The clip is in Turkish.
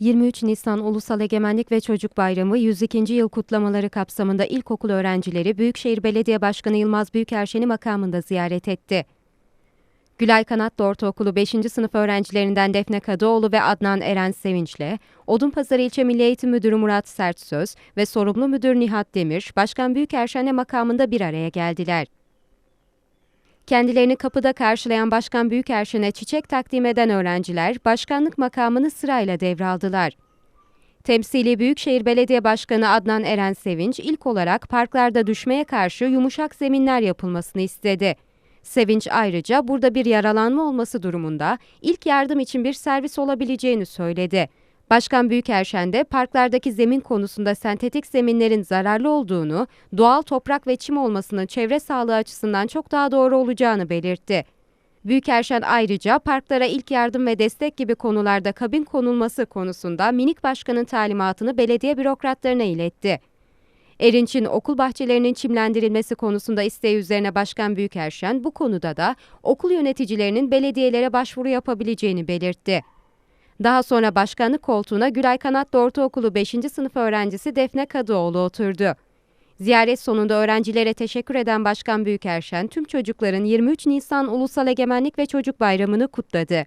23 Nisan Ulusal Egemenlik ve Çocuk Bayramı 102. yıl kutlamaları kapsamında ilkokul öğrencileri Büyükşehir Belediye Başkanı Yılmaz Büyükerşen'i makamında ziyaret etti. Gülay Kanatlı Ortaokulu 5. sınıf öğrencilerinden Defne Kadıoğlu ve Adnan Eren Sevinç'le Odunpazarı İlçe Milli Eğitim Müdürü Murat Sertsöz ve sorumlu müdür Nihat Demir, Başkan Büyükerşen'le makamında bir araya geldiler. Kendilerini kapıda karşılayan Başkan Büyükerşen'e çiçek takdim eden öğrenciler başkanlık makamını sırayla devraldılar. Temsili Büyükşehir Belediye Başkanı Adnan Eren Sevinç ilk olarak parklarda düşmeye karşı yumuşak zeminler yapılmasını istedi. Sevinç ayrıca burada bir yaralanma olması durumunda ilk yardım için bir servis olabileceğini söyledi. Başkan Büyükerşen de parklardaki zemin konusunda sentetik zeminlerin zararlı olduğunu, doğal toprak ve çim olmasının çevre sağlığı açısından çok daha doğru olacağını belirtti. Büyükerşen ayrıca parklara ilk yardım ve destek gibi konularda kabin konulması konusunda minik başkanın talimatını belediye bürokratlarına iletti. Erinç'in okul bahçelerinin çimlendirilmesi konusunda isteği üzerine Başkan Büyükerşen bu konuda da okul yöneticilerinin belediyelere başvuru yapabileceğini belirtti. Daha sonra başkanlık koltuğuna Gülay Kanatlı Ortaokulu 5. sınıf öğrencisi Defne Kadıoğlu oturdu. Ziyaret sonunda öğrencilere teşekkür eden Başkan Büyükerşen tüm çocukların 23 Nisan Ulusal Egemenlik ve Çocuk Bayramı'nı kutladı.